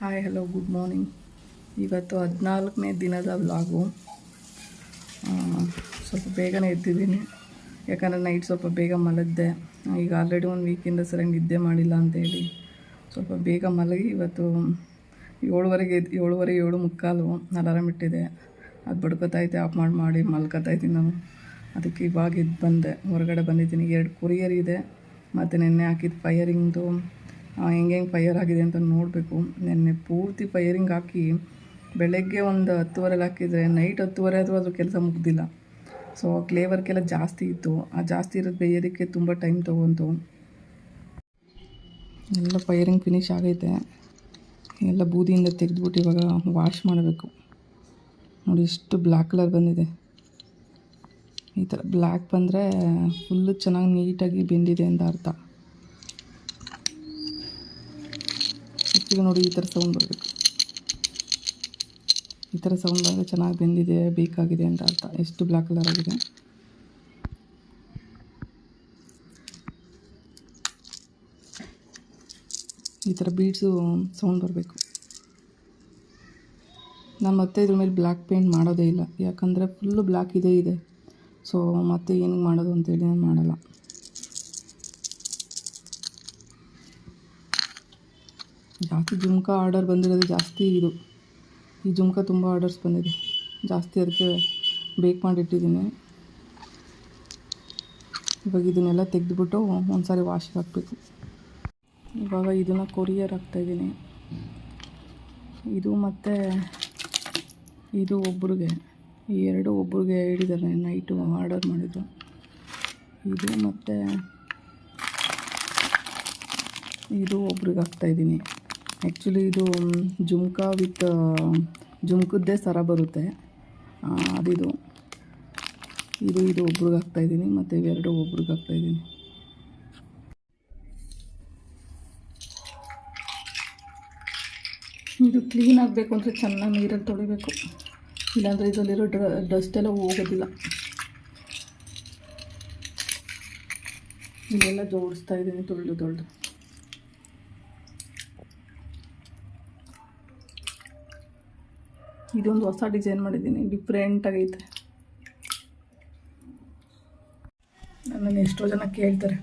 Hi hello good morning ಇವತ್ತು ಹದಿನಾಲ್ಕನೇ ದಿನದ ವ್ಲಾಗು ಸ್ವಲ್ಪ ಬೇಗನೆ ಎದ್ದಿದ್ದೀನಿ. ಯಾಕಂದರೆ ನೈಟ್ ಸ್ವಲ್ಪ ಬೇಗ ಮಲಗಿದೆ. ಈಗ ಆಲ್ರೆಡಿ ಒಂದು ವೀಕಿಂದ ಸರಿಯಾಗಿ ನಿದ್ದೆ ಮಾಡಿಲ್ಲ ಅಂತೇಳಿ ಸ್ವಲ್ಪ ಬೇಗ ಮಲಗಿ ಇವತ್ತು ಏಳುವರೆಗೆ ಎದ್ದು ಏಳುವರೆ, ಏಳು ಮುಕ್ಕಾಲು ಅಲಾರಾಮ್ ಇಟ್ಟಿದೆ. ಅದು ಬಡ್ಕೊತೈತೆ ಆಫ್ ಮಾಡಿ ಮಾಡಿ ಮಲ್ಕೊತಾಯಿದ್ದೀನಿ ನಾನು. ಅದಕ್ಕೆ ಇವಾಗ ಎದ್ದು ಬಂದೆ. ಹೊರಗಡೆ ಬಂದಿದ್ದೀನಿ. ಎರಡು ಕೊರಿಯರ್ ಇದೆ. ಮತ್ತು ನೆನ್ನೆ ಹಾಕಿದ ಫೈರಿಂಗ್ದು ಹೆಂಗೆ ಹೆಂಗೆ ಫೈರ್ ಆಗಿದೆ ಅಂತ ನೋಡಬೇಕು. ನೆನ್ನೆ ಪೂರ್ತಿ ಫೈಯರಿಂಗ್ ಹಾಕಿ ಬೆಳಗ್ಗೆ ಒಂದು ಹತ್ತುವರೆಲಿ ಹಾಕಿದರೆ ನೈಟ್ ಹತ್ತುವರೆ ಆದರೂ ಅದು ಕೆಲಸ ಮುಗ್ದಿಲ್ಲ. ಸೊ ಕ್ಲೇ ವರ್ಕೆಲ್ಲ ಜಾಸ್ತಿ ಇತ್ತು. ಆ ಜಾಸ್ತಿ ಇರೋದು ಬೇಯೋದಕ್ಕೆ ತುಂಬ ಟೈಮ್ ತೊಗೊಂತು. ಎಲ್ಲ ಫೈರಿಂಗ್ ಫಿನಿಶ್ ಆಗೈತೆ. ಎಲ್ಲ ಬೂದಿಯಿಂದ ತೆಗೆದ್ಬಿಟ್ಟು ಇವಾಗ ವಾಶ್ ಮಾಡಬೇಕು. ನೋಡಿ ಇಷ್ಟು ಬ್ಲ್ಯಾಕ್ ಕಲರ್ ಬಂದಿದೆ. ಈ ಥರ ಬ್ಲ್ಯಾಕ್ ಬಂದರೆ ಫುಲ್ಲು ಚೆನ್ನಾಗಿ ನೀಟಾಗಿ ಬೆಂದಿದೆ ಅಂತ ಅರ್ಥ. ಈಗ ನೋಡಿ ಈ ಥರ ಸೌಂಡ್ ಬರಬೇಕು. ಈ ಥರ ಸೌಂಡ್ ಬಂದರೆ ಚೆನ್ನಾಗಿ ಬೆಂದಿದೆ, ಬೇಕಾಗಿದೆ ಅಂತ ಅರ್ಥ. ಎಷ್ಟು ಬ್ಲ್ಯಾಕ್ ಕಲರ್ ಆಗಿದೆ. ಈ ಥರ ಬೀಡ್ಸು ಸೌಂಡ್ ಬರಬೇಕು. ನಾನು ಮತ್ತೆ ಇದ್ರ ಮೇಲೆ ಬ್ಲ್ಯಾಕ್ ಪೇಂಟ್ ಮಾಡೋದೇ ಇಲ್ಲ. ಯಾಕಂದರೆ ಫುಲ್ಲು ಬ್ಲ್ಯಾಕ್ ಇದೇ ಇದೆ. ಸೊ ಮತ್ತೆ ಏನಕ್ಕೆ ಮಾಡೋದು ಅಂತೇಳಿ ನಾನು ಮಾಡಲ್ಲ. ಜಾಸ್ತಿ ಜುಮ್ಕಾ ಆರ್ಡರ್ ಬಂದಿರೋದು ಜಾಸ್ತಿ ಇದು. ಈ ಜುಮ್ಕಾ ತುಂಬ ಆರ್ಡರ್ಸ್ ಬಂದಿದೆ. ಜಾಸ್ತಿ ಅದಕ್ಕೆ ಬೇಕ್ ಮಾಡಿಟ್ಟಿದ್ದೀನಿ. ಇವಾಗ ಇದನ್ನೆಲ್ಲ ತೆಗೆದುಬಿಟ್ಟು ಒಂದು ಸಾರಿ ವಾಶಿಗೆ ಹಾಕಬೇಕು. ಇವಾಗ ಇದನ್ನು ಕೊರಿಯರ್ ಹಾಕ್ತಾಯಿದ್ದೀನಿ ಇದು ಮತ್ತು ಇದು ಒಬ್ರಿಗೆ. ಈ ಎರಡು ಒಬ್ರಿಗೆ ಹೇಳಿದ್ದಾರೆ ನೈಟು ಆರ್ಡರ್ ಮಾಡಿದ್ರು ಇದು ಮತ್ತು ಇದು ಒಬ್ರಿಗೆ ಹಾಕ್ತಾಯಿದ್ದೀನಿ ಆ್ಯಕ್ಚುಲಿ ಇದು ಜುಮ್ಕಾ ವಿತ್ ಜುಮ್ಕದ್ದೇ ಸರ ಬರುತ್ತೆ. ಅದಿದು. ಇದು ಇದು ಒಬ್ರಿಗೆ ಹಾಕ್ತಾಯಿದ್ದೀನಿ ಮತ್ತು ಇವೆರಡು ಒಬ್ರಿಗೆ ಹಾಕ್ತಾಯಿದ್ದೀನಿ ಇದು ಕ್ಲೀನ್ ಆಗಬೇಕು ಅಂದರೆ ಚೆನ್ನಾಗಿ ನೀರಲ್ಲಿ ತೊಳಿಬೇಕು. ಇಲ್ಲಾಂದರೆ ಇದರಲ್ಲಿರೋ ಡ್ರ, ಡಸ್ಟ್ ಎಲ್ಲ ಹೋಗೋದಿಲ್ಲ. ಇಲ್ಲೆಲ್ಲ ಜೋಡಿಸ್ತಾ ಇದ್ದೀನಿ, ತೊಳೆದು ತೊಳೆದು. ಇದೊಂದು ಹೊಸ ಡಿಸೈನ್ ಮಾಡಿದ್ದೀನಿ ಡಿಫ್ರೆಂಟ್ ಆಗೈತೆ. ನನ್ನನ್ನು ಎಷ್ಟೋ ಜನ ಕೇಳ್ತಾರೆ,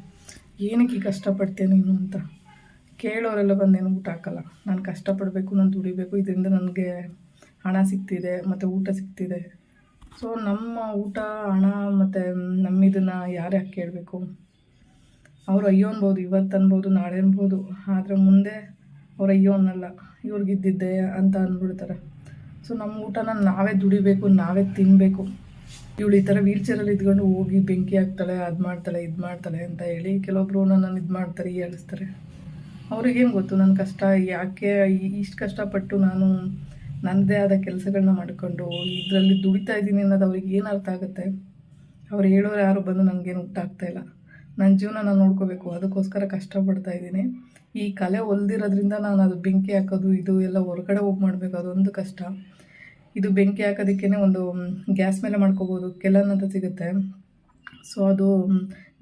ಏನಕ್ಕೆ ಈ ಕಷ್ಟಪಡ್ತೀಯ ನೀನು ಅಂತ? ಕೇಳೋರೆಲ್ಲ ಬಂದೇನು ಊಟ ಹಾಕಲ್ಲ. ನಾನು ಕಷ್ಟಪಡಬೇಕು, ನಾನು ದುಡಿಬೇಕು, ಇದರಿಂದ ನನಗೆ ಹಣ ಸಿಗ್ತಿದೆ, ಮತ್ತು ಊಟ ಸಿಗ್ತಿದೆ. ಸೊ ನಮ್ಮ ಊಟ, ಹಣ, ಮತ್ತು ನಮ್ಮಿದನ್ನು ಯಾರು ಯಾಕೆ ಕೇಳಬೇಕು? ಅವ್ರು ಅಯ್ಯೋ ಅನ್ಬೋದು, ಇವತ್ತು ಅನ್ಬೋದು, ನಾಳೆ ಅನ್ಬೋದು. ಆದರೆ ಮುಂದೆ ಅವ್ರು ಅಯ್ಯೋ ಅನ್ನಲ್ಲ. ಇವ್ರಿಗಿದ್ದಿದ್ದೆ ಅಂತ ಅಂದ್ಬಿಡ್ತಾರೆ. ಸೊ ನಮ್ಮ ಊಟನ ನಾವೇ ದುಡಿಬೇಕು, ನಾವೇ ತಿನ್ನಬೇಕು ಇವಳು ಈ ಥರ ವೀಲ್ಚೇರಲ್ಲಿ ಇದ್ಕೊಂಡು ಹೋಗಿ ಬೆಂಕಿ ಹಾಕ್ತಾಳೆ, ಅದು ಮಾಡ್ತಾಳೆ, ಇದು ಮಾಡ್ತಾಳೆ ಅಂತ ಹೇಳಿ ಕೆಲವೊಬ್ರು ನನ್ನನ್ನು ಇದು ಮಾಡ್ತಾರೆ ಹೇಳಿಸ್ತಾರೆ ಅವ್ರಿಗೇನು ಗೊತ್ತು? ನನ್ನ ಕಷ್ಟ, ಯಾಕೆ ಇಷ್ಟು ಕಷ್ಟಪಟ್ಟು ನಾನು ನನ್ನದೇ ಆದ ಕೆಲಸಗಳನ್ನ ಮಾಡಿಕೊಂಡು ಇದರಲ್ಲಿ ದುಡಿತಾ ಇದ್ದೀನಿ ಅನ್ನೋದು ಅವ್ರಿಗೆ ಏನು ಅರ್ಥ ಆಗುತ್ತೆ? ಅವ್ರು ಹೇಳೋರು ಯಾರು ಬಂದು ನನಗೇನು ಊಟ ಇಲ್ಲ. ನನ್ನ ಜೀವನ ನಾನು ನೋಡ್ಕೋಬೇಕು, ಅದಕ್ಕೋಸ್ಕರ ಕಷ್ಟಪಡ್ತಾ ಇದ್ದೀನಿ. ಈ ಕಲೆ ಹೊಲ್ದಿರೋದ್ರಿಂದ ನಾನು ಅದು ಬೆಂಕಿ ಹಾಕೋದು, ಇದು ಎಲ್ಲ ಹೊರಗಡೆ ಹೋಗಿ ಮಾಡಬೇಕು, ಅದೊಂದು ಕಷ್ಟ. ಇದು ಬೆಂಕಿ ಹಾಕೋದಕ್ಕೇ ಒಂದು ಗ್ಯಾಸ್ ಮೇಲೆ ಮಾಡ್ಕೋಬೋದು. ಕೆಲನ್ ಅಂತ ಸಿಗುತ್ತೆ. ಸೊ ಅದು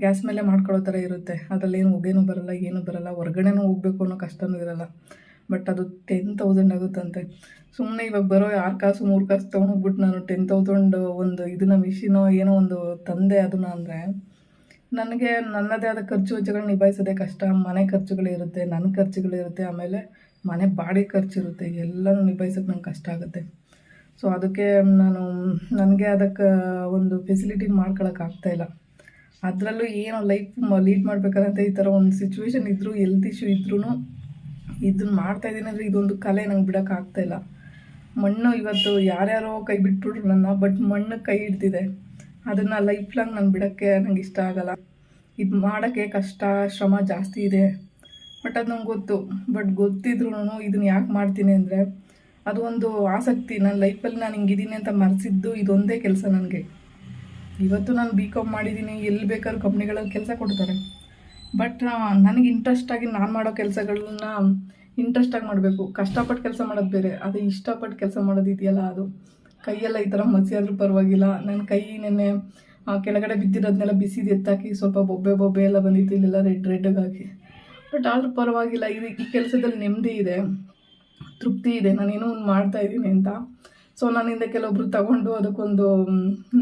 ಗ್ಯಾಸ್ ಮೇಲೆ ಮಾಡ್ಕೊಳ್ಳೋ ಥರ ಇರುತ್ತೆ. ಅದರಲ್ಲಿ ಏನು ಹೊಗೆನೂ ಬರಲ್ಲ, ಏನೂ ಬರಲ್ಲ, ಹೊರ್ಗಡೆನೂ ಹೋಗ್ಬೇಕು ಅನ್ನೋ ಕಷ್ಟನೂ ಇರಲ್ಲ. ಬಟ್ ಅದು ಟೆನ್ ತೌಸಂಡ್ ಆಗುತ್ತಂತೆ. ಸುಮ್ಮನೆ ಇವಾಗ ಬರೋ ಆರು ಕಾಸು, ಮೂರು ಕಾಸು ತೊಗೊಂಡೋಗ್ಬಿಟ್ಟು ನಾನು ಟೆನ್ ತೌಸಂಡ್ ಒಂದು ಇದನ್ನ ಮಿಷಿನೋ ಏನೋ ಒಂದು ತಂದೆ ಅದನ್ನ ಅಂದರೆ, ನನಗೆ ನನ್ನದೇ ಆದ ಖರ್ಚು ವೆಚ್ಚಗಳನ್ನ ನಿಭಾಯಿಸೋದೇ ಕಷ್ಟ. ಮನೆ ಖರ್ಚುಗಳಿರುತ್ತೆ ನನ್ನ ಖರ್ಚುಗಳಿರುತ್ತೆ ಆಮೇಲೆ ಮನೆ ಬಾಡಿಗೆ ಖರ್ಚಿರುತ್ತೆ ಎಲ್ಲನೂ ನಿಭಾಯಿಸೋಕೆ ನಂಗೆ ಕಷ್ಟ ಆಗುತ್ತೆ. ಸೊ ಅದಕ್ಕೆ ನಾನು ನನಗೆ ಅದಕ್ಕೆ ಒಂದು ಫೆಸಿಲಿಟಿ ಇಲ್ಲ. ಅದರಲ್ಲೂ ಏನು ಲೈಫ್ ಲೀಡ್ ಮಾಡ್ಬೇಕಂತ ಈ ಥರ ಒಂದು ಸಿಚುವೇಶನ್ ಇದ್ದರೂ ಹೆಲ್ತ್ ಇಶ್ಯೂ ಇದ್ರೂ ಇದನ್ನ ಮಾಡ್ತಾ ಇದ್ದೀನಿ ಅಂದರೆ ಇದೊಂದು ಕಲೆ ನಂಗೆ ಬಿಡೋಕೆ ಇಲ್ಲ. ಮಣ್ಣು ಇವತ್ತು ಯಾರ್ಯಾರೋ ಕೈ ಬಿಟ್ಬಿಟ್ರು ನನ್ನ ಬಟ್ ಮಣ್ಣು ಕೈ ಹಿಡ್ದಿದೆ. ಅದನ್ನು ಲೈಫ್ ಲಾಂಗ್ ನಾನು ಬಿಡೋಕ್ಕೆ ನಂಗೆ ಇಷ್ಟ ಆಗಲ್ಲ. ಇದು ಮಾಡೋಕ್ಕೆ ಕಷ್ಟ, ಶ್ರಮ ಜಾಸ್ತಿ ಇದೆ. ಬಟ್ ಅದು ನಂಗೆ ಗೊತ್ತು. ಬಟ್ ಗೊತ್ತಿದ್ರೂ ಇದನ್ನು ಯಾಕೆ ಮಾಡ್ತೀನಿ ಅಂದರೆ ಅದು ಒಂದು ಆಸಕ್ತಿ. ನನ್ನ ಲೈಫಲ್ಲಿ ನಾನು ಹಿಂಗಿದ್ದೀನಿ ಅಂತ ಮರೆಸಿದ್ದು ಇದೊಂದೇ ಕೆಲಸ ನನಗೆ. ಇವತ್ತು ನಾನು ಬಿ ಕಾಮ್ ಮಾಡಿದ್ದೀನಿ, ಎಲ್ಲಿ ಬೇಕಾದ್ರೂ ಕಂಪ್ನಿಗಳಲ್ಲಿ ಕೆಲಸ ಕೊಡ್ತಾರೆ. ಬಟ್ ನನಗೆ ಇಂಟ್ರೆಸ್ಟಾಗಿ ನಾನು ಮಾಡೋ ಕೆಲಸಗಳನ್ನ ಇಂಟ್ರೆಸ್ಟಾಗಿ ಮಾಡಬೇಕು. ಕಷ್ಟಪಟ್ಟು ಕೆಲಸ ಮಾಡೋದು ಬೇರೆ. ಅದು ಇಷ್ಟಪಟ್ಟು ಕೆಲಸ ಮಾಡೋದು ಇದೆಯಲ್ಲ ಅದು. ಕೈಯೆಲ್ಲ ಈ ಥರ ಮಸಿ ಆದರೂ ಪರವಾಗಿಲ್ಲ. ನನ್ನ ಕೈ ನೆನ್ನೆ ಕೆಳಗಡೆ ಬಿದ್ದಿರೋದನ್ನೆಲ್ಲ ಬಿಸಿದು ಎತ್ತಾಕಿ ಸ್ವಲ್ಪ ಬೊಬ್ಬೆ ಬೊಬ್ಬೆ ಎಲ್ಲ ಬಂದಿತ್ತು, ಇಲ್ಲೆಲ್ಲ ರೆಡ್ ರೆಡ್ಡಾಗಿ ಬಟ್ ಆದರೂ ಪರವಾಗಿಲ್ಲ. ಇದು ಈ ಕೆಲಸದಲ್ಲಿ ನೆಮ್ಮದಿ ಇದೆ. ತೃಪ್ತಿ ಇದೆ ನಾನೇನೋ ಒಂದು ಮಾಡ್ತಾ ಇದ್ದೀನಿ ಅಂತ. ಸೊ ನನ್ನಿಂದ ಕೆಲವೊಬ್ರು ತಗೊಂಡು ಅದಕ್ಕೊಂದು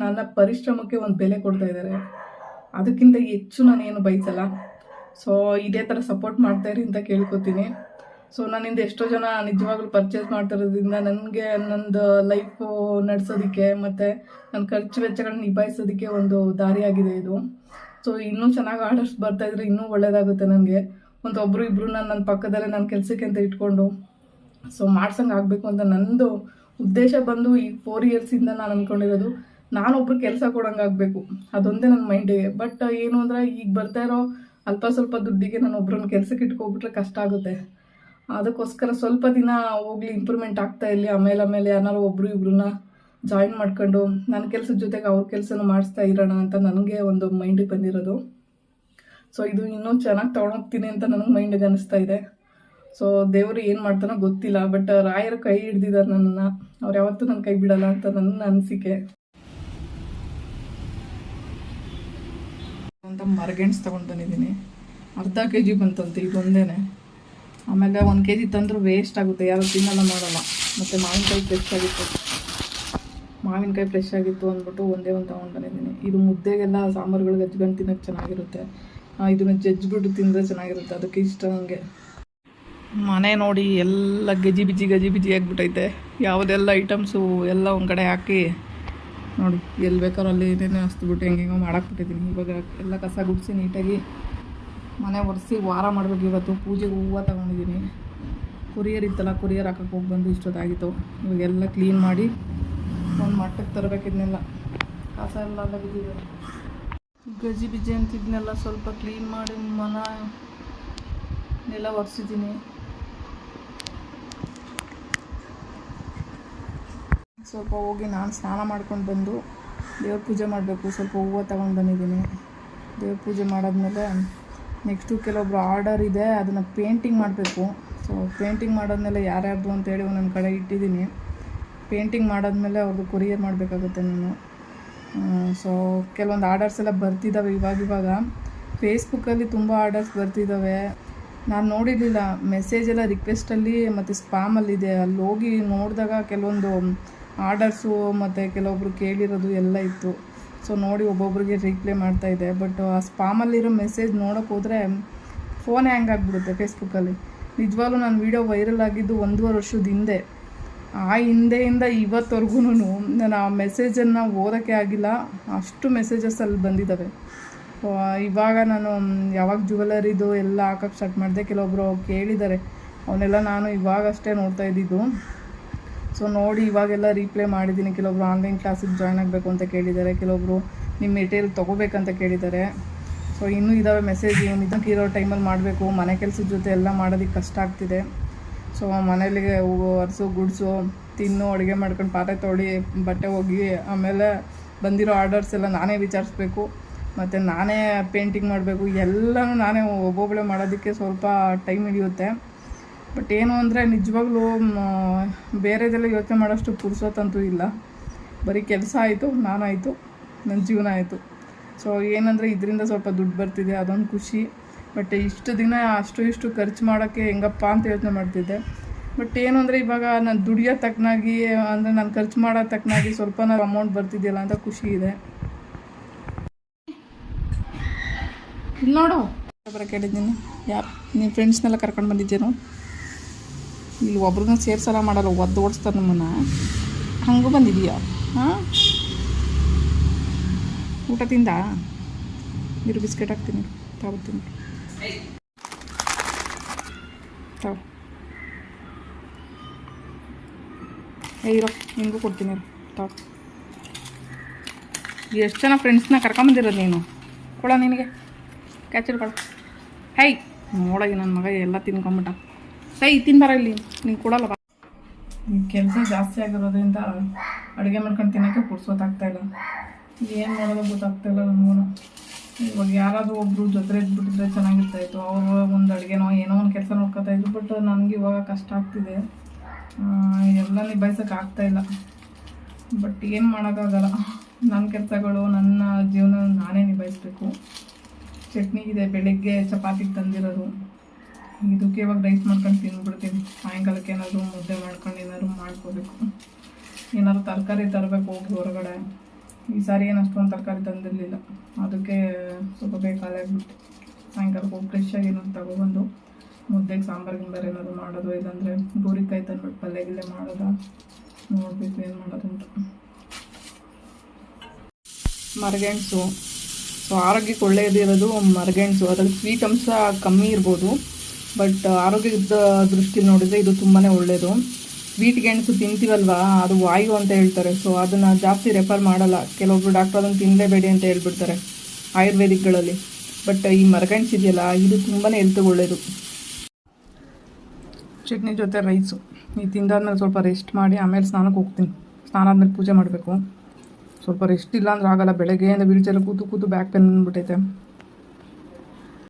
ನನ್ನ ಪರಿಶ್ರಮಕ್ಕೆ ಒಂದು ಬೆಲೆ ಕೊಡ್ತಾ ಇದ್ದಾರೆ ಅದಕ್ಕಿಂತ ಹೆಚ್ಚು ನಾನೇನು ಬಯಸಲ್ಲ. ಸೊ ಇದೇ ಥರ ಸಪೋರ್ಟ್ ಮಾಡ್ತಾ ಇರಿ ಅಂತ ಕೇಳ್ಕೊತೀನಿ. ಸೊ ನನ್ನಿಂದ ಎಷ್ಟೋ ಜನ ನಿಜವಾಗ್ಲೂ ಪರ್ಚೇಸ್ ಮಾಡ್ತಿರೋದ್ರಿಂದ ನನಗೆ ನನ್ನದು ಲೈಫು ನಡೆಸೋದಕ್ಕೆ ಮತ್ತು ನನ್ನ ಖರ್ಚು ವೆಚ್ಚಗಳನ್ನ ನಿಭಾಯಿಸೋದಕ್ಕೆ ಒಂದು ದಾರಿಯಾಗಿದೆ ಇದು. ಸೊ ಇನ್ನೂ ಚೆನ್ನಾಗಿ ಆರ್ಡರ್ಸ್ ಬರ್ತಾ ಇದ್ರೆ ಇನ್ನೂ ಒಳ್ಳೆಯದಾಗುತ್ತೆ ನನಗೆ. ಒಂದು ಒಬ್ಬರು ಇಬ್ಬರು ನಾನು ನನ್ನ ಪಕ್ಕದಲ್ಲೇ ನನ್ನ ಕೆಲಸಕ್ಕೆ ಅಂತ ಇಟ್ಕೊಂಡು. ಸೊ ಮಾಡ್ಸಂಗೆ ಆಗಬೇಕು ಅಂತ ನಂದು ಉದ್ದೇಶ ಬಂದು ಈ ಫೋರ್ ಇಯರ್ಸಿಂದ ನಾನು ಅಂದ್ಕೊಂಡಿರೋದು ನಾನೊಬ್ರು ಕೆಲಸ ಕೊಡಂಗೆ ಆಗಬೇಕು. ಅದೊಂದೇ ನನ್ನ ಮೈಂಡಿಗೆ ಬಟ್ ಏನು ಅಂದರೆ ಈಗ ಬರ್ತಾ ಇರೋ ಅಲ್ಪ ಸ್ವಲ್ಪ ದುಡ್ಡಿಗೆ ನಾನು ಒಬ್ರನ್ನ ಕೆಲಸಕ್ಕೆ ಇಟ್ಕೊಬಿಟ್ರೆ ಕಷ್ಟ ಆಗುತ್ತೆ. ಅದಕ್ಕೋಸ್ಕರ ಸ್ವಲ್ಪ ದಿನ ಹೋಗ್ಲಿ ಇಂಪ್ರೂವ್ಮೆಂಟ್ ಆಗ್ತಾ ಇರಲಿ. ಆಮೇಲೆ ಆಮೇಲೆ ಯಾರು ಒಬ್ರು ಇಬ್ರನ್ನ ಜಾಯಿನ್ ಮಾಡ್ಕೊಂಡು ನನ್ನ ಕೆಲಸದ ಜೊತೆಗೆ ಅವ್ರ ಕೆಲಸನೂ ಮಾಡಿಸ್ತಾ ಇರೋಣ ಅಂತ ನನಗೆ ಒಂದು ಮೈಂಡಿಗೆ ಬಂದಿರೋದು. ಸೊ ಇದು ಇನ್ನೂ ಚೆನ್ನಾಗಿ ತೊಗೊಂಡೋಗ್ತೀನಿ ಅಂತ ನನಗೆ ಮೈಂಡಿಗೆ ಅನಿಸ್ತಾ ಇದೆ. ಸೊ ದೇವರು ಏನು ಮಾಡ್ತಾನೋ ಗೊತ್ತಿಲ್ಲ ಬಟ್ ರಾಯರ ಕೈ ಹಿಡ್ದಿದ್ದಾರೆ ನನ್ನನ್ನು. ಅವ್ರು ಯಾವತ್ತೂ ನನ್ನ ಕೈ ಬಿಡಲ್ಲ ಅಂತ ನನ್ನ ಅನಿಸಿಕೆ. ಅಂತ ಮರ್ಗೆಣ್ಸ್ ತೊಗೊಂಡು ಬಂದಿದ್ದೀನಿ. ಅರ್ಧ ಕೆ ಜಿ ಬಂತಂತೆ ಒಂದೇನೆ. ಆಮೇಲೆ ಒಂದು ಕೆ ಜಿ ತಂದರೂ ವೇಸ್ಟ್ ಆಗುತ್ತೆ, ಯಾರು ತಿನ್ನಲ್ಲ ಮಾಡಲ್ಲ ಮತ್ತು ಮಾವಿನಕಾಯಿ ಫ್ರೆಶ್ ಆಗಿತ್ತು. ಮಾವಿನಕಾಯಿ ಫ್ರೆಶ್ ಆಗಿತ್ತು ಅಂದ್ಬಿಟ್ಟು ಒಂದೇ ಒಂದು ತೊಗೊಂಡು ಬಂದಿದ್ದೀನಿ. ಇದು ಮುದ್ದೆಗೆಲ್ಲ ಸಾಂಬಾರುಗಳಿಗೆ ಹಚ್ಕೊಂಡು ತಿನ್ನೋಕ್ಕೆ ಚೆನ್ನಾಗಿರುತ್ತೆ. ಇದನ್ನ ಜಜ್ಜಿಬಿಟ್ಟು ತಿಂದರೆ ಚೆನ್ನಾಗಿರುತ್ತೆ, ಅದಕ್ಕೆ ಇಷ್ಟ ನನಗೆ ಮನೆ ನೋಡಿ ಎಲ್ಲ ಗಜಿ ಬಿಜಿ ಗಜಿ ಬಿಜಿ ಆಗಿಬಿಟ್ಟೈತೆ ಯಾವುದೆಲ್ಲ ಐಟಮ್ಸು ಎಲ್ಲ ಒಂದು ಕಡೆ ಹಾಕಿ ನೋಡಿ ಎಲ್ಲಿ ಬೇಕಾದ್ರೂ ಅಲ್ಲಿ ಏನೇನೋ ಹಸ್ದುಬಿಟ್ಟು ಹೆಂಗೆಂಗೋ ಮಾಡಾಕ್ಬಿಟ್ಟಿದ್ದೀನಿ ಇವಾಗ ಎಲ್ಲ ಕಸ ಗುಡಿಸಿ ನೀಟಾಗಿ ಮನೆ ಒರೆಸಿ ವಾರ ಮಾಡಬೇಕು ಇವತ್ತು. ಪೂಜೆಗೆ ಹೂವು ತಗೊಂಡಿದ್ದೀನಿ ಕುರಿಯರ್ ಇತ್ತಲ್ಲ, ಕುರಿಯರ್ ಹಾಕಕ್ಕೆ ಹೋಗಿ ಬಂದು ಇಷ್ಟೊತ್ತಾಗಿತ್ತು. ಇವಾಗೆಲ್ಲ ಕ್ಲೀನ್ ಮಾಡಿ ಒಂದು ಮಟ್ಟಕ್ಕೆ ತರಬೇಕಿದ್ನೆಲ್ಲ ಕಸ ಎಲ್ಲ ಅಲ್ಲ ಗಜಿ ಬಿಜಿ ಅಂತಿದ್ನೆಲ್ಲ ಸ್ವಲ್ಪ ಕ್ಲೀನ್ ಮಾಡಿ ಮನ ನೆಲ ಒರೆಸಿದ್ದೀನಿ ಸ್ವಲ್ಪ ಹೋಗಿ ನಾನು ಸ್ನಾನ ಮಾಡ್ಕೊಂಡು ಬಂದು ದೇವ್ರ ಪೂಜೆ ಮಾಡಬೇಕು. ಸ್ವಲ್ಪ ಹೂವು ತಗೊಂಡು ಬಂದಿದ್ದೀನಿ. ದೇವ್ರ ಪೂಜೆ ಮಾಡಾದ್ಮೇಲೆ ನೆಕ್ಸ್ಟು ಕೆಲವೊಬ್ರು ಆರ್ಡರ್ ಇದೆ, ಅದನ್ನು ಪೇಂಟಿಂಗ್ ಮಾಡಬೇಕು. ಸೊ ಪೇಂಟಿಂಗ್ ಮಾಡೋದ್ಮೇಲೆ ಯಾರ್ಯಾರ್ದು ಅಂತೇಳಿ ಒಂದೊಂದು ಕಡೆ ಇಟ್ಟಿದ್ದೀನಿ. ಪೇಂಟಿಂಗ್ ಮಾಡಾದ್ಮೇಲೆ ಅವ್ರದ್ದು ಕೊರಿಯರ್ ಮಾಡಬೇಕಾಗುತ್ತೆ ನಾನು. ಸೊ ಕೆಲವೊಂದು ಆರ್ಡರ್ಸ್ ಎಲ್ಲ ಬರ್ತಿದ್ದಾವೆ ಇವಾಗ ಇವಾಗ. ಫೇಸ್ಬುಕ್ಕಲ್ಲಿ ತುಂಬ ಆರ್ಡರ್ಸ್ ಬರ್ತಿದ್ದಾವೆ ನಾನು ನೋಡಿರಲಿಲ್ಲ, ಮೆಸೇಜ್ ಎಲ್ಲ ರಿಕ್ವೆಸ್ಟಲ್ಲಿ ಮತ್ತು ಸ್ಪಾಮಲ್ಲಿದೆ ಅಲ್ಲಿ ಹೋಗಿ ನೋಡಿದಾಗ ಕೆಲವೊಂದು ಆರ್ಡರ್ಸು ಮತ್ತು ಕೆಲವೊಬ್ರು ಕೇಳಿರೋದು ಎಲ್ಲ ಇತ್ತು. ಸೊ ನೋಡಿ ಒಬ್ಬೊಬ್ರಿಗೆ ರೀಪ್ಲೈ ಮಾಡ್ತಾ ಇದೆ ಬಟ್ ಆ ಸ್ಪಾಮಲ್ಲಿರೋ ಮೆಸೇಜ್ ನೋಡೋಕೆ ಹೋದರೆ ಫೋನ್ ಹ್ಯಾಂಗ್ ಆಗಿಬಿಡುತ್ತೆ ಫೇಸ್ಬುಕ್ಕಲ್ಲಿ ನಿಜವಾಗ್ಲೂ ನಾನು ವೀಡಿಯೋ ವೈರಲ್ ಆಗಿದ್ದು ಒಂದೂವರೆ ವರ್ಷದ ಹಿಂದೆ. ಆ ಹಿಂದೆಯಿಂದ ಇವತ್ತವರೆಗೂ ನಾನು ಆ ಮೆಸೇಜನ್ನು ಓದೋಕ್ಕೆ ಆಗಿಲ್ಲ. ಅಷ್ಟು ಮೆಸೇಜಸ್ ಅಲ್ಲಿ ಬಂದಿದ್ದಾವೆ ಇವಾಗ ನಾನು ಯಾವಾಗ ಜುವೆಲರಿದು ಎಲ್ಲ ಹಾಕೋಕ್ಕೆ ಸ್ಟಾರ್ಟ್ ಮಾಡಿದೆ ಕೆಲವೊಬ್ಬರು ಕೇಳಿದ್ದಾರೆ. ಅವನ್ನೆಲ್ಲ ನಾನು ಇವಾಗಷ್ಟೇ ನೋಡ್ತಾ ಇದ್ದಿದ್ದು. ಸೊ ನೋಡಿ, ಇವಾಗೆಲ್ಲ ರೀಪ್ಲೇ ಮಾಡಿದ್ದೀನಿ. ಕೆಲವೊಬ್ರು ಆನ್ಲೈನ್ ಕ್ಲಾಸಿಗೆ ಜಾಯ್ನ್ ಆಗಬೇಕು ಅಂತ ಕೇಳಿದ್ದಾರೆ. ಕೆಲವೊಬ್ರು ನಿಮ್ಮ ಮೆಟೀರಿಯಲ್ ತೊಗೋಬೇಕಂತ ಕೇಳಿದ್ದಾರೆ. ಸೊ ಇನ್ನೂ ಇದ್ದಾವೆ ಮೆಸೇಜ್ ಇದಕ್ಕೆ ಇರೋ ಟೈಮಲ್ಲಿ ಮಾಡಬೇಕು. ಮನೆ ಕೆಲಸದ ಜೊತೆ ಎಲ್ಲ ಮಾಡೋದಕ್ಕೆ ಕಷ್ಟ ಆಗ್ತಿದೆ. ಸೊ ಮನೇಲಿಗೆ ಒರೆಸು ಗುಡಿಸು, ತಿನ್ನು, ಅಡುಗೆ ಮಾಡ್ಕೊಂಡು ಪಾತ್ರೆ ತೊಳಿ, ಬಟ್ಟೆ ಹೋಗಿ ಆಮೇಲೆ ಬಂದಿರೋ ಆರ್ಡರ್ಸ್ ಎಲ್ಲ ನಾನೇ ವಿಚಾರಿಸ್ಬೇಕು. ಮತ್ತು ನಾನೇ ಪೇಂಟಿಂಗ್ ಮಾಡಬೇಕು. ಎಲ್ಲನೂ ನಾನೇ ಒಬ್ಬೊಬ್ಬಳೆ ಮಾಡೋದಕ್ಕೆ ಸ್ವಲ್ಪ ಟೈಮ್ ಹಿಡಿಯುತ್ತೆ. ಬಟ್ ಏನು ಅಂದರೆ ನಿಜವಾಗ್ಲೂ ಬೇರೆದೆಲ್ಲ ಯೋಚನೆ ಮಾಡೋಷ್ಟು ಪುರುಸೋತಂತೂ ಇಲ್ಲ. ಬರೀ ಕೆಲಸ ಆಯಿತು ನಾನಾಯಿತು ನನ್ನ ಜೀವನ ಆಯಿತು. ಸೊ ಏನಂದರೆ ಇದರಿಂದ ಸ್ವಲ್ಪ ದುಡ್ಡು ಬರ್ತಿದೆ, ಅದೊಂದು ಖುಷಿ. ಬಟ್ ಇಷ್ಟು ದಿನ ಅಷ್ಟು ಇಷ್ಟು ಖರ್ಚು ಮಾಡೋಕ್ಕೆ ಹೆಂಗಪ್ಪ ಅಂತ ಯೋಚನೆ ಮಾಡ್ತಿದ್ದೆ. ಬಟ್ ಏನು ಅಂದರೆ ಇವಾಗ ನಾನು ದುಡಿಯೋ ತಕ್ಕನಾಗಿ, ಅಂದರೆ ನಾನು ಖರ್ಚು ಮಾಡೋ ತಕ್ಕನಾಗಿ ಸ್ವಲ್ಪ ಅಮೌಂಟ್ ಬರ್ತಿದೆಯಲ್ಲ ಅಂತ ಖುಷಿ ಇದೆ. ಇಲ್ಲಿ ನೋಡು. ಕೇಳಿದ್ದೀನಿ. ಯಾರು ನಿಮ್ಮ ಫ್ರೆಂಡ್ಸ್ನೆಲ್ಲ ಕರ್ಕೊಂಡು ಬಂದಿದ್ದೇನು ಇಲ್ಲಿ ಒಬ್ರನ್ನ ಸೇರ್ಸಲ್ಲ ಮಾಡಲ್ಲ ಒದ್ದು ಓಡಿಸ್ತಾರೆ ನಮ್ಮನ್ನು. ಹಂಗೂ ಬಂದಿದೀಯ? ಹಾಂ? ಊಟ ತಿಂದ? ಇರು, ಬಿಸ್ಕೆಟ್ ಹಾಕ್ತೀನಿ ತಗೋತೀನಿ ತಗೋ ಇರೋ. ಹಿಂಗೂ ಕೊಡ್ತೀನಿ ತಗೋ ಎಷ್ಟು ಜನ ಫ್ರೆಂಡ್ಸ್ನ ಕರ್ಕೊಂಬಂದಿರೋದು ನೀನು? ಕೊಡ ನಿನಗೆ. ಕ್ಯಾಚರ್ ಕೊಡ ಹೈ ನೋಡೋಗಿ ನನ್ನ ಮಗ ಎಲ್ಲ ತಿನ್ಕೊಂಬಿಟ್ಟ ಹೈ ತಿನ್ಬಾರ ಇಲ್ಲಿ, ನೀನು ಕೊಡಲ್ಲ ಬಾ. ಕೆಲಸ ಜಾಸ್ತಿ ಆಗಿರೋದ್ರಿಂದ ಅಡುಗೆ ಮಾಡ್ಕೊಂಡು ತಿನ್ನೋಕ್ಕೆ ಪುರ್ಸೋತಾಗ್ತಾ ಇಲ್ಲ. ಏನು ಮಾಡೋದು ಗೊತ್ತಾಗ್ತಾ ಇಲ್ಲ ನನಗೂ ಇವಾಗ ಯಾರಾದರೂ ಒಬ್ಬರು ಜೊತೆ ಇದ್ಬಿಟ್ಟಿದ್ರೆ ಚೆನ್ನಾಗಿರ್ತಾಯಿತ್ತು ಅವರು ಒಂದು ಅಡುಗೆನೋ ಏನೋ ಒಂದು ಕೆಲಸ ನೋಡ್ಕೊತಾ ಇದ್ರು, ಬಟ್ ನನಗೆ ಇವಾಗ ಕಷ್ಟ ಆಗ್ತಿದೆ. ಎಲ್ಲ ನಿಭಾಯಿಸೋಕೆ ಆಗ್ತಾ ಇಲ್ಲ. ಬಟ್ ಏನು ಮಾಡೋಕ್ಕಾಗಲ್ಲ. ನನ್ನ ಕೆಲಸಗಳು, ನನ್ನ ಜೀವನ ನಾನೇ ನಿಭಾಯಿಸ್ಬೇಕು. ಚಟ್ನಿಗಿದೆ, ಬೆಳಗ್ಗೆ ಚಪಾತಿಗೆ ತಂದಿರೋದು. ಇದಕ್ಕೆ ಇವಾಗ ರೈಸ್ ಮಾಡ್ಕೊಂಡು ತಿಂದ್ಬಿಡ್ತೀನಿ ಸಾಯಂಕಾಲಕ್ಕೆ ಏನಾದರೂ ಮುದ್ದೆ ಮಾಡ್ಕೊಂಡು ಏನಾದ್ರು ಮಾಡ್ಕೋಬೇಕು ಏನಾದ್ರು ತರಕಾರಿ ತರಬೇಕು ಹೋಗಿ ಹೊರಗಡೆ. ಈ ಸಾರಿ ಏನು ಅಷ್ಟೊಂದು ತರಕಾರಿ ತಂದಿರಲಿಲ್ಲ. ಅದಕ್ಕೆ ಸ್ವಲ್ಪ ಬೇಕಾಲೆ ಆಗ್ಬಿಟ್ಟು ಸಾಯಂಕಾಲಕ್ಕೆ ಹೋಗಿ ಫ್ರೆಶ್ಶಾಗಿ ಏನಾದ್ರು ತಗೊಬಂದು ಮುದ್ದೆಗೆ ಸಾಂಬಾರು, ಗಿಂಬಾರು ಏನಾದರೂ ಮಾಡೋದು, ಇಲ್ಲಾಂದರೆ ಗೋರಿಕಾಯಿ ತಂದ್ಬಿಟ್ಟು ಪಲ್ಯ ಗಿಲ್ಲೆ ಮಾಡೋದ, ನೋಡಬೇಕು ಏನು ಮಾಡೋದಂತ ಮರಗೆಣಸು. ಸೊ, ಆರೋಗ್ಯಕ್ಕೆ ಒಳ್ಳೆಯದಿರೋದು ಮರಗೆಣಸು. ಅದರಲ್ಲಿ ಸ್ವೀಟ್ ಅಂಶ ಕಮ್ಮಿ ಇರ್ಬೋದು. ಬಟ್ ಆರೋಗ್ಯದ ದೃಷ್ಟಿಲಿ ನೋಡಿದರೆ ಇದು ತುಂಬಾ ಒಳ್ಳೆಯದು ಸ್ವೀಟ್ ಗೆಣಸು ತಿಂತೀವಲ್ವಾ? ಅದು ವಾಯು ಅಂತ ಹೇಳ್ತಾರೆ. ಸೊ ಅದನ್ನು ಜಾಸ್ತಿ ರೆಫರ್ ಮಾಡಲ್ಲ. ಕೆಲವೊಬ್ರು ಡಾಕ್ಟರ್ ಅದನ್ನು ತಿನ್ನಲೇಬೇಡಿ ಅಂತ ಹೇಳ್ಬಿಡ್ತಾರೆ ಆಯುರ್ವೇದಿಕ್ಗಳಲ್ಲಿ. ಬಟ್ ಈ ಮರಗೆಣಸು ಇದೆಯಲ್ಲ, ಇದು ತುಂಬಾ ಹೆಲ್ತ್ಗೆ ಒಳ್ಳೆಯದು ಚಟ್ನಿ ಜೊತೆ ರೈಸು ಈ ತಿಂದಾದ್ಮೇಲೆ ಸ್ವಲ್ಪ ರೆಸ್ಟ್ ಮಾಡಿ, ಆಮೇಲೆ ಸ್ನಾನಕ್ಕೆ ಹೋಗ್ತೀನಿ. ಸ್ನಾನ ಆದಮೇಲೆ ಪೂಜೆ ಮಾಡಬೇಕು. ಸ್ವಲ್ಪ ರೆಸ್ಟ್ ಇಲ್ಲ ಅಂದ್ರೆ ಆಗಲ್ಲ. ಬೆಳಗ್ಗೆಯಿಂದ ವೀಲ್ಚೇರಲ್ಲಿ ಕೂತು ಕೂತು ಬ್ಯಾಕ್ ಪೇನ್ ಬಂದ್ಬಿಟ್ಟೈತೆ